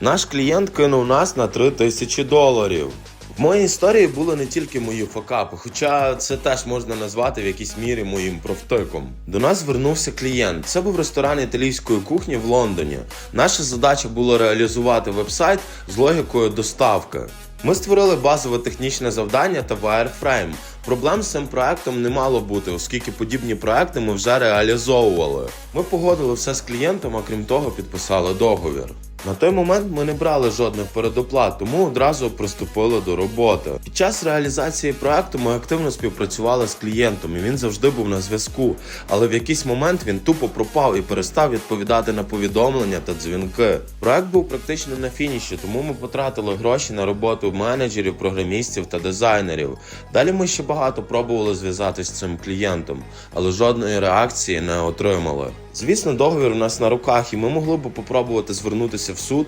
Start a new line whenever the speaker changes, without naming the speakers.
Наш клієнт кинув нас на 3 тисячі доларів. В моїй історії були не тільки мої факапи, хоча це теж можна назвати в якійсь мірі моїм профтиком. До нас звернувся клієнт. Це був ресторан італійської кухні в Лондоні. Наша задача була реалізувати вебсайт з логікою доставки. Ми створили базове технічне завдання та wireframe. Проблем з цим проектом не мало бути, оскільки подібні проекти ми вже реалізовували. Ми погодили все з клієнтом, а крім того, підписали договір. На той момент ми не брали жодних передоплат, тому одразу приступили до роботи. Під час реалізації проекту ми активно співпрацювали з клієнтом, і він завжди був на зв'язку. Але в якийсь момент він тупо пропав і перестав відповідати на повідомлення та дзвінки. Проект був практично на фініші, тому ми потратили гроші на роботу менеджерів, програмістів та дизайнерів. Далі ми ще багато пробували зв'язатися з цим клієнтом, але жодної реакції не отримали. Звісно, договір у нас на руках, і ми могли б попробувати звернутися в суд,